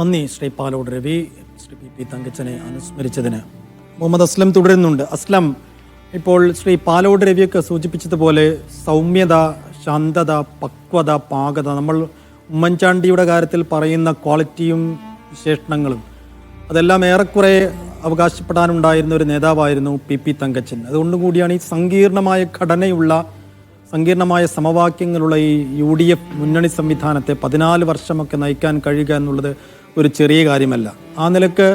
നന്ദി Shri Palode Ravi Shri P P തങ്കച്ചനെ അനുസ്മരിച്ചതിന്. മുഹമ്മദ് അസ്ലം തുടരുന്നുണ്ട്. അസ്ലം ഇപ്പോൾ ശ്രീ പാലോട് രവിയൊക്കെ സൂചിപ്പിച്ചതുപോലെ സൗമ്യത ശാന്തത പക്വത പാകത നമ്മൾ ഉമ്മൻചാണ്ടിയുടെ കാര്യത്തിൽ പറയുന്ന ക്വാളിറ്റിയും വിശേഷണങ്ങളും അതെല്ലാം ഏറെക്കുറെ അവകാശപ്പെടാനുണ്ടായിരുന്ന ഒരു നേതാവായിരുന്നു പി പി തങ്കച്ചൻ. അതുകൊണ്ടും കൂടിയാണ് ഈ സങ്കീർണമായ ഘടനയുള്ള സങ്കീർണമായ സമവാക്യങ്ങളുള്ള ഈ യു ഡി എഫ് മുന്നണി സംവിധാനത്തെ പതിനാല് വർഷമൊക്കെ നയിക്കാൻ കഴിയുക എന്നുള്ളത് ഒരു ചെറിയ കാര്യമല്ല. ആ നിലയ്ക്ക്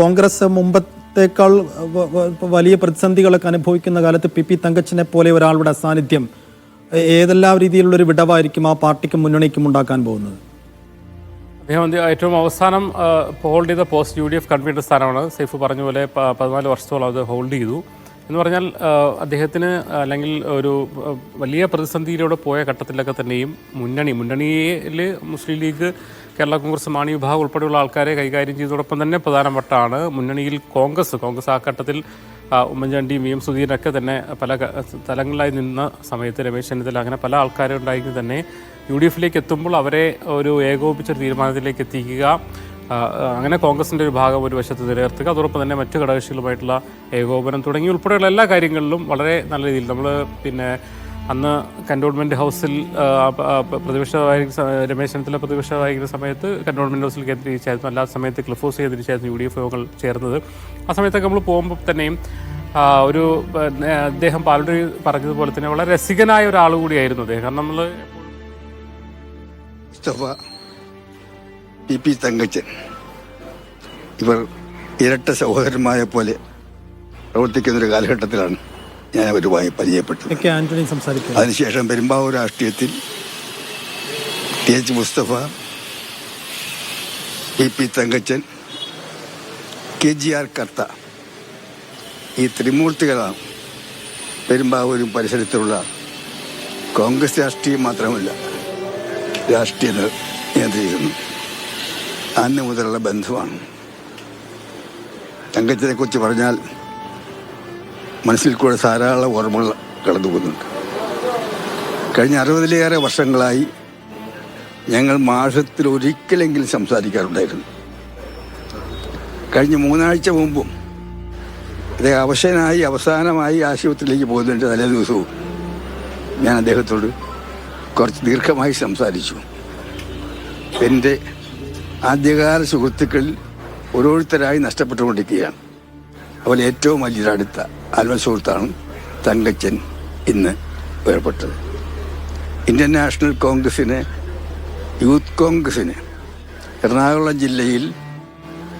കോൺഗ്രസ് മുമ്പത്തേക്കാൾ വലിയ പ്രതിസന്ധികളൊക്കെ അനുഭവിക്കുന്ന കാലത്ത് പി പി തങ്കച്ചനെ പോലെ ഒരാളുടെ സാന്നിധ്യം ഏതെല്ലാം രീതിയിലുള്ളൊരു വിടവായിരിക്കും ആ പാർട്ടിക്കും മുന്നണിക്കും ഉണ്ടാക്കാൻ പോകുന്നത്? അദ്ദേഹം ഏറ്റവും അവസാനം ഹോൾഡ് ചെയ്ത post U D F convener സ്ഥാനമാണ്. സൈഫ് പറഞ്ഞ പോലെ പതിനാല് വർഷത്തോളം അത് ഹോൾഡ് ചെയ്തു. എന്ന് പറഞ്ഞാൽ അദ്ദേഹത്തിന് അല്ലെങ്കിൽ ഒരു വലിയ പ്രതിസന്ധിയിലൂടെ പോയ ഘട്ടത്തിലൊക്കെ തന്നെയും മുന്നണി മുന്നണിയിൽ മുസ്ലിം ലീഗ് കേരള കോൺഗ്രസ് മാണി വിഭാഗം ഉൾപ്പെടെയുള്ള ആൾക്കാരെ കൈകാര്യം ചെയ്തതോടൊപ്പം തന്നെ പ്രധാനപ്പെട്ടാണ് മുന്നണിയിൽ കോൺഗ്രസ്. കോൺഗ്രസ് ആ ഘട്ടത്തിൽ ഉമ്മൻചാണ്ടിയും വി. എം. സുധീരനൊക്കെ തന്നെ പല തലങ്ങളിലായി നിന്ന സമയത്ത് രമേശ് ചെന്നിത്തല അങ്ങനെ പല ആൾക്കാരുണ്ടായെങ്കിൽ തന്നെ യു ഡി എഫിലേക്ക് എത്തുമ്പോൾ അവരെ ഒരു ഏകോപിപ്പിച്ച തീരുമാനത്തിലേക്ക് എത്തിക്കുക. അങ്ങനെ കോൺഗ്രസിന്റെ ഒരു ഭാഗം ഒരു വശത്ത് നിലനിർത്തുക അതോടൊപ്പം തന്നെ മറ്റു ഘടകകക്ഷികളുമായിട്ടുള്ള ഏകോപനം തുടങ്ങി ഉൾപ്പെടെയുള്ള എല്ലാ കാര്യങ്ങളിലും വളരെ നല്ല രീതിയിൽ നമ്മൾ പിന്നെ അന്ന് കന്റോൺമെന്റ് ഹൗസിൽ പ്രതിപക്ഷമായിരിക്കുന്ന രമേശ് ചെന്നിത്തല പ്രതിപക്ഷമായിരിക്കുന്ന സമയത്ത് കന്റോൺമെന്റ് ഹൗസിൽ കേന്ദ്രീകരിച്ചായിരുന്നു. അല്ലാത്ത സമയത്ത് ക്ലിഫ് ഹൗസ് കേന്ദ്രീകരിച്ചായിരുന്നു യു ഡി എഫ് യോഗങ്ങൾ ചേർന്നത്. ആ സമയത്തൊക്കെ നമ്മൾ പോകുമ്പോൾ തന്നെയും ഒരു അദ്ദേഹം പാലൂരി പറഞ്ഞതുപോലെ തന്നെ വളരെ രസികനായ ഒരാൾ കൂടിയായിരുന്നു അദ്ദേഹം. കാരണം നമ്മൾ പി പി തങ്കച്ചൻ. ഇവർ ഇരട്ട സഹോദരന്മാരെ പോലെ പ്രവർത്തിക്കുന്ന ഒരു കാലഘട്ടത്തിലാണ് ഞാൻ അവരുമായി പരിചയപ്പെട്ടത്. അതിനുശേഷം പെരുമ്പാവൂർ രാഷ്ട്രീയത്തിൽ T H Mustafa P P Thankachan K G R Kartha. ഈ ത്രിമൂർത്തികളാണ് പെരുമ്പാവൂരും പരിസരത്തുള്ള കോൺഗ്രസ് രാഷ്ട്രീയം മാത്രമല്ല രാഷ്ട്രീയ നിയന്ത്രിക്കുന്നു അന്ന് മുതലുള്ള ബന്ധമാണ്. തങ്കച്ചനെ കുറിച്ച് പറഞ്ഞാൽ മനസ്സിൽ കൂടെ ധാരാളം ഓർമ്മകൾ കടന്നു പോകുന്നുണ്ട്. കഴിഞ്ഞ അറുപതിലേറെ വർഷങ്ങളായി ഞങ്ങൾ മാസത്തിൽ ഒരിക്കലെങ്കിലും സംസാരിക്കാറുണ്ടായിരുന്നു. കഴിഞ്ഞ മൂന്നാഴ്ച മുമ്പും അദ്ദേഹം അവശനായി അവസാനമായി ആശുപത്രിയിലേക്ക് പോകുന്നതിന്റെ തലേ ദിവസവും ഞാൻ അദ്ദേഹത്തോട് കുറച്ച് ദീർഘമായി സംസാരിച്ചു. എന്റെ ആദ്യകാല സുഹൃത്തുക്കൾ ഓരോരുത്തരായി നഷ്ടപ്പെട്ടുകൊണ്ടിരിക്കുകയാണ്. അതുപോലെ ഏറ്റവും വലിയൊരു അടുത്ത ആത്മസുഹൃത്താണ് തങ്കച്ചൻ ഇന്ന് വേർപെട്ടത്. ഇന്ത്യൻ നാഷണൽ കോൺഗ്രസിന് യൂത്ത് കോൺഗ്രസിന് എറണാകുളം ജില്ലയിൽ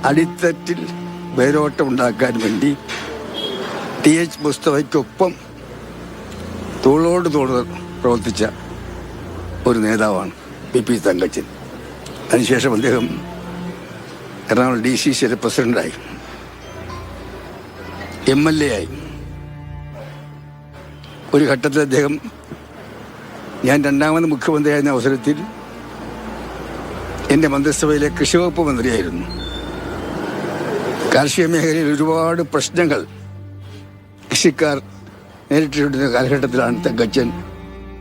അടിത്തട്ടിൽ വേരോട്ടം ഉണ്ടാക്കാൻ വേണ്ടി ടി എച്ച് മുസ്തഫയ്ക്കൊപ്പം തോളോട് തോട് പ്രവർത്തിച്ച ഒരു നേതാവാണ് പി പി തങ്കച്ചൻ. അതിനുശേഷം അദ്ദേഹം എറണാകുളം ഡി സി സിയുടെ പ്രസിഡന്റായി. എം എൽ എ ആയി. ഒരു ഘട്ടത്തിൽ അദ്ദേഹം ഞാൻ രണ്ടാമത് മുഖ്യമന്ത്രിയായിരുന്ന അവസരത്തിൽ എന്റെ മന്ത്രിസഭയിലെ കൃഷി വകുപ്പ് മന്ത്രിയായിരുന്നു. കാർഷിക മേഖലയിൽ ഒരുപാട് പ്രശ്നങ്ങൾ കൃഷിക്കാർ നേരിട്ടിരുന്ന കാലഘട്ടത്തിലാണ് തങ്കച്ചൻ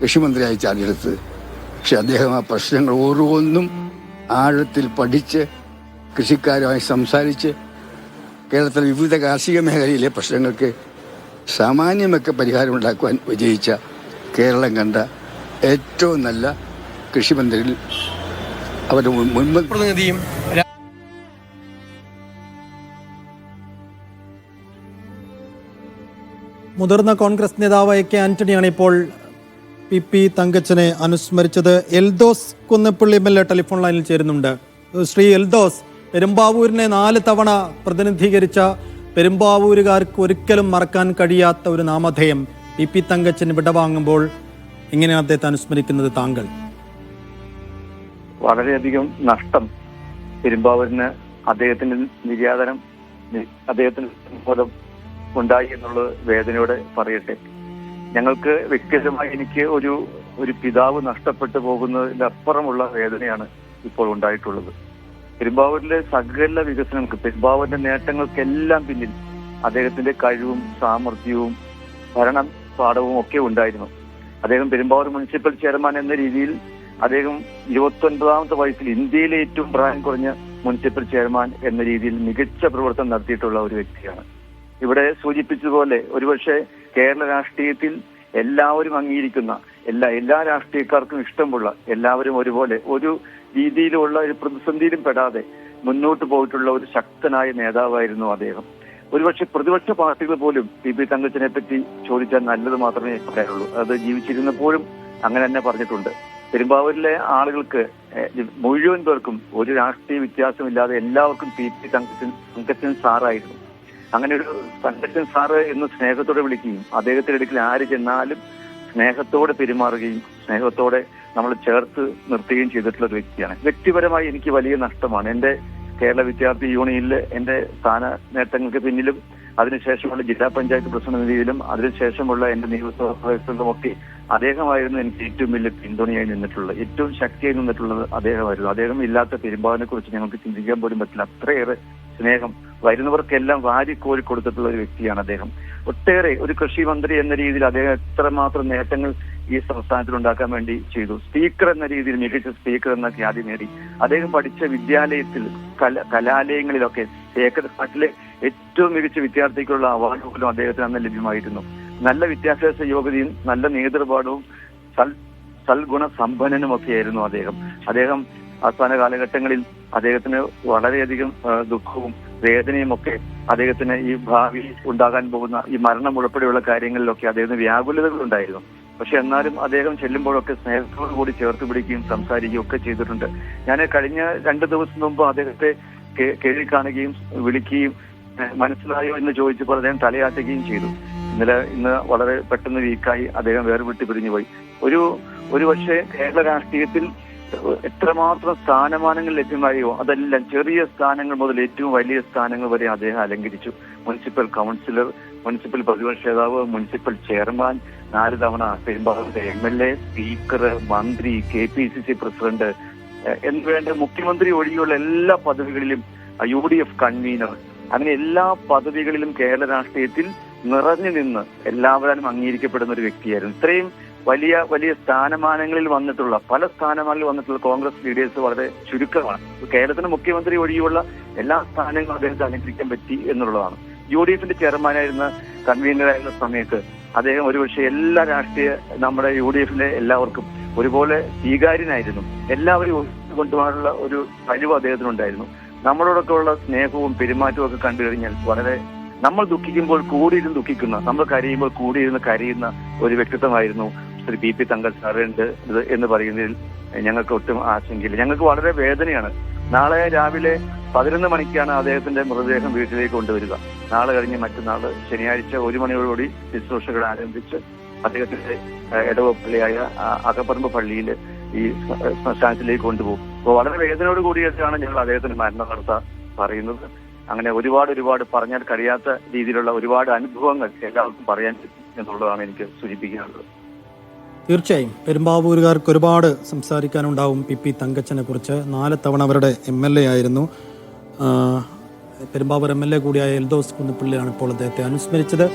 കൃഷിമന്ത്രിയായി ചാർജെടുത്തത്. പക്ഷെ അദ്ദേഹം ആ പ്രശ്നങ്ങൾ ഓരോന്നും ആഴത്തിൽ പഠിച്ച് കൃഷിക്കാരുമായി സംസാരിച്ച് കേരളത്തിലെ വിവിധ കാർഷിക മേഖലയിലെ പ്രശ്നങ്ങൾക്ക് സാമാന്യമൊക്കെ പരിഹാരമുണ്ടാക്കുവാൻ വിജയിച്ച കേരളം കണ്ട ഏറ്റവും നല്ല കൃഷിമന്ത്രിയിൽ അവരുടെ മുൻ- മുൻപ് പ്രതിനിധിയും മുതിർന്ന കോൺഗ്രസ് നേതാവ് എ കെ ആന്റണിയാണ് ഇപ്പോൾ പി പി തങ്കച്ചനെ അനുസ്മരിച്ചത് Eldhose Kunnappilly M L A telephone ലൈനിൽ ചേരുന്നുണ്ട്. ശ്രീ എൽദോസ് പെരുമ്പാവൂരിനെ നാല് തവണ പ്രതിനിധീകരിച്ച പെരുമ്പാവൂരുകാർക്ക് ഒരിക്കലും മറക്കാൻ കഴിയാത്ത ഒരു നാമധേയം പി പി തങ്കച്ചൻ വിടവാങ്ങുമ്പോൾ എങ്ങനെയാണ് അദ്ദേഹത്തെ അനുസ്മരിക്കുന്നത് താങ്കൾ? വളരെയധികം നഷ്ടം പെരുമ്പാവൂരിന് അദ്ദേഹത്തിന്റെ നിര്യാതനം അദ്ദേഹത്തിന് ഉണ്ടായി എന്നുള്ളത് വേദനയോടെ പറയട്ടെ. ഞങ്ങൾക്ക് വ്യക്തിപരമായി എനിക്ക് ഒരു ഒരു പിതാവ് നഷ്ടപ്പെട്ടു പോകുന്നതിന്റെ അപ്പുറമുള്ള വേദനയാണ് ഇപ്പോൾ ഉണ്ടായിട്ടുള്ളത്. പെരുമ്പാവൂരിലെ സകല വികസനങ്ങൾക്ക് പെരുമ്പാവൂരിന്റെ നേട്ടങ്ങൾക്കെല്ലാം പിന്നിൽ അദ്ദേഹത്തിന്റെ കഴിവും സാമർഥ്യവും ഭരണ പാഠവും ഒക്കെ ഉണ്ടായിരുന്നു. അദ്ദേഹം പെരുമ്പാവൂർ മുനിസിപ്പൽ ചെയർമാൻ എന്ന രീതിയിൽ അദ്ദേഹം ഇരുപത്തൊൻപതാമത്തെ വയസ്സിൽ ഇന്ത്യയിലെ ഏറ്റവും പ്രായം കുറഞ്ഞ മുനിസിപ്പൽ ചെയർമാൻ എന്ന രീതിയിൽ മികച്ച പ്രവർത്തനം നടത്തിയിട്ടുള്ള ഒരു വ്യക്തിയാണ്. ഇവിടെ സൂചിപ്പിച്ചതുപോലെ ഒരുപക്ഷെ കേരള രാഷ്ട്രീയത്തിൽ എല്ലാവരും അംഗീകരിക്കുന്ന എല്ലാ എല്ലാ രാഷ്ട്രീയക്കാർക്കും ഇഷ്ടമുള്ള എല്ലാവരും ഒരുപോലെ ഒരു രീതിയിലുള്ള ഒരു പ്രതിസന്ധിയിലും പെടാതെ മുന്നോട്ട് പോയിട്ടുള്ള ഒരു ശക്തനായ നേതാവായിരുന്നു അദ്ദേഹം. ഒരുപക്ഷെ പ്രതിപക്ഷ പാർട്ടികൾ പോലും പി പി തങ്കച്ചനെ പറ്റി ചോദിച്ചാൽ നല്ലത് മാത്രമേ പറയാനുള്ളൂ അത് ജീവിച്ചിരുന്നപ്പോഴും അങ്ങനെ തന്നെ പറഞ്ഞിട്ടുണ്ട്. പെരുമ്പാവൂരിലെ ആളുകൾക്ക് മുഴുവൻ പേർക്കും ഒരു രാഷ്ട്രീയ വ്യത്യാസമില്ലാതെ എല്ലാവർക്കും പി പി തങ്കച്ചൻ തങ്കച്ചൻ സാറായിരുന്നു. അങ്ങനെ ഒരു തങ്കച്ചൻ സാറ് എന്ന് സ്നേഹത്തോടെ വിളിക്കുകയും അദ്ദേഹത്തിന്റെ അടുക്കൽ ആര് ചെന്നാലും സ്നേഹത്തോടെ പെരുമാറുകയും സ്നേഹത്തോടെ നമ്മൾ ചേർത്ത് നിർത്തുകയും ചെയ്തിട്ടുള്ള ഒരു വ്യക്തിയാണ്. വ്യക്തിപരമായി എനിക്ക് വലിയ നഷ്ടമാണ്. എന്റെ കേരള വിദ്യാർത്ഥി യൂണിയനിൽ എന്റെ സ്ഥാന നേട്ടങ്ങൾക്ക് പിന്നിലും അതിനുശേഷമുള്ള ജില്ലാ പഞ്ചായത്ത് പ്രതിനിധിയിലും അതിനുശേഷമുള്ള എന്റെ നിയമസഭാ ഒക്കെ അദ്ദേഹമായിരുന്നു എനിക്ക് ഏറ്റവും വലിയ പിന്തുണയായി നിന്നിട്ടുള്ളത്. ഏറ്റവും ശക്തിയായി നിന്നിട്ടുള്ളത് അദ്ദേഹമായിരുന്നു. അദ്ദേഹം ഇല്ലാത്ത പെരുമ്പാവിനെ കുറിച്ച് ഞങ്ങൾക്ക് ചിന്തിക്കാൻ പോലും പറ്റില്ല. അത്രയേറെ സ്നേഹം വരുന്നവർക്കെല്ലാം വാരിക്കോരി കൊടുത്തിട്ടുള്ള ഒരു വ്യക്തിയാണ് അദ്ദേഹം. ഒട്ടേറെ ഒരു കൃഷി മന്ത്രി എന്ന രീതിയിൽ അദ്ദേഹം എത്രമാത്രം നേട്ടങ്ങൾ ഈ സംസ്ഥാനത്തിൽ ഉണ്ടാക്കാൻ വേണ്ടി ചെയ്തു. സ്പീക്കർ എന്ന രീതിയിൽ മികച്ച സ്പീക്കർ എന്ന ഖ്യാതി നേടി. അദ്ദേഹം പഠിച്ച വിദ്യാലയത്തിൽ കല കലാലയങ്ങളിലൊക്കെ തേക്കത് നാട്ടിലെ ഏറ്റവും മികച്ച വിദ്യാർത്ഥിക്കുള്ള അവാർഡ് പോലും അദ്ദേഹത്തിന് അന്ന് ലഭ്യമായിരുന്നു. നല്ല വിദ്യാഭ്യാസ യോഗ്യതയും നല്ല നേതൃപാഠവും സൽ സൽഗുണ സമ്പന്നനും ഒക്കെയായിരുന്നു അദ്ദേഹം. അദ്ദേഹം അവസാന കാലഘട്ടങ്ങളിൽ അദ്ദേഹത്തിന് വളരെയധികം ദുഃഖവും വേദനയും ഒക്കെ അദ്ദേഹത്തിന് ഈ ഭാവി ഉണ്ടാകാൻ പോകുന്ന ഈ മരണം ഉൾപ്പെടെയുള്ള കാര്യങ്ങളിലൊക്കെ അദ്ദേഹത്തിന് വ്യാകുലതകൾ ഉണ്ടായിരുന്നു പക്ഷെ എന്നാലും അദ്ദേഹം ചെല്ലുമ്പോഴൊക്കെ സ്നേഹത്തോട് കൂടി ചേർത്ത് പിടിക്കുകയും സംസാരിക്കുകയും ഒക്കെ ചെയ്തിട്ടുണ്ട്. ഞാൻ കഴിഞ്ഞ രണ്ട് ദിവസം മുമ്പ് അദ്ദേഹത്തെ കേൾവി കാണുകയും വിളിക്കുകയും മനസ്സിലായോ എന്ന് ചോദിച്ചപ്പോൾ അദ്ദേഹം തലയാട്ടുകയും ചെയ്തു. ഇന്നലെ ഇന്ന് വളരെ പെട്ടെന്ന് വീക്കായി അദ്ദേഹം വേർവിട്ട് പിരിഞ്ഞുപോയി ഒരു ഒരു പക്ഷേ കേരള രാഷ്ട്രീയത്തിൽ എത്രമാത്രം സ്ഥാനമാനങ്ങൾ ലഭ്യമായോ? അതെല്ലാം ചെറിയ സ്ഥാനങ്ങൾ മുതൽ ഏറ്റവും വലിയ സ്ഥാനങ്ങൾ വരെ അദ്ദേഹം അലങ്കരിച്ചു. മുനിസിപ്പൽ കൗൺസിലർ മുനിസിപ്പൽ പ്രതിപക്ഷ നേതാവ് മുനിസിപ്പൽ ചെയർമാൻ നാല് തവണ പെരുമ്പാവൂരിലെ എം എൽ എ സ്പീക്കർ മന്ത്രി K P C C president എന്നുവേണ്ട മുഖ്യമന്ത്രി ഒഴികെയുള്ള എല്ലാ പദവികളിലും യു ഡി എഫ് കൺവീനർ. അങ്ങനെ എല്ലാ പദവികളിലും കേരള രാഷ്ട്രീയത്തിൽ നിറഞ്ഞു നിന്ന് എല്ലാവരും അംഗീകരിക്കപ്പെടുന്ന ഒരു വ്യക്തിയായിരുന്നു. ഇത്രയും വലിയ വലിയ സ്ഥാനമാനങ്ങളിൽ വന്നിട്ടുള്ള പല സ്ഥാനമാനങ്ങളിൽ വന്നിട്ടുള്ള കോൺഗ്രസ് ലീഡേഴ്സ് വളരെ ചുരുക്കമാണ്. കേരളത്തിന് മുഖ്യമന്ത്രി ഒഴികെയുള്ള എല്ലാ സ്ഥാനങ്ങളും അദ്ദേഹത്തെ അലങ്കരിക്കാൻ പറ്റി എന്നുള്ളതാണ്. യു ഡി എഫിന്റെ ചെയർമാനായിരുന്ന കൺവീനറായിരുന്ന സമയത്ത് അദ്ദേഹം ഒരുപക്ഷെ എല്ലാ രാഷ്ട്രീയ നമ്മുടെ യു ഡി എഫിലെ എല്ലാവർക്കും ഒരുപോലെ സ്വീകാര്യനായിരുന്നു. എല്ലാവരും കൊണ്ടുപോകാനുള്ള ഒരു കഴിവ് അദ്ദേഹത്തിനുണ്ടായിരുന്നു. നമ്മളോടൊക്കെ ഉള്ള സ്നേഹവും പെരുമാറ്റവും ഒക്കെ കണ്ടു കഴിഞ്ഞാൽ വളരെ നമ്മൾ ദുഃഖിക്കുമ്പോൾ കൂടിയിരുന്ന് ദുഃഖിക്കുന്ന നമ്മൾ കരയുമ്പോൾ കൂടിയിരുന്ന് കരയുന്ന ഒരു വ്യക്തിത്വമായിരുന്നു ശ്രീ പി പി തങ്കൽ സാറുണ്ട് എന്ന് പറയുന്നതിൽ ഞങ്ങൾക്ക് ഒട്ടും ആശങ്കയില്ല. ഞങ്ങൾക്ക് വളരെ വേദനയാണ്. നാളെ രാവിലെ പതിനൊന്ന് മണിക്കാണ് അദ്ദേഹത്തിന്റെ മൃതദേഹം വീട്ടിലേക്ക് കൊണ്ടുവരിക. നാളെ കഴിഞ്ഞ് മറ്റന്നാൾ ശനിയാഴ്ച ഒരു മണിയോടുകൂടി ശുശ്രൂഷകൾ ആരംഭിച്ച് അദ്ദേഹത്തിന്റെ ഇടവ പള്ളിയായ അകപ്പറമ്പ് പള്ളിയിൽ ഈ ശ്മ- ശ്മശാനത്തിലേക്ക് കൊണ്ടുപോകും. അപ്പോൾ വളരെ വേദനയോട് കൂടിയിട്ടാണ് ഞങ്ങൾ അദ്ദേഹത്തിന് മരണ വാർത്ത പറയുന്നത്. അങ്ങനെ ഒരുപാട് ഒരുപാട് പറഞ്ഞാൽ കഴിയാത്ത രീതിയിലുള്ള ഒരുപാട് അനുഭവങ്ങൾ എല്ലാവർക്കും പറയാൻ എന്നുള്ളതാണ് എനിക്ക് സൂചിപ്പിക്കാനുള്ളത്. തീർച്ചയായും പെരുമ്പാവൂരുകാർക്ക് ഒരുപാട് സംസാരിക്കാനുണ്ടാവും പി പി തങ്കച്ചനെ കുറിച്ച്. നാല് തവണ അവരുടെ എം എൽ എ ആയിരുന്നു. പെരുമ്പാവൂർ എം എൽ എ കൂടിയായ എൽദോസ് കുന്നപ്പള്ളിയാണ് ഇപ്പോൾ അദ്ദേഹത്തെ അനുസ്മരിച്ചത്.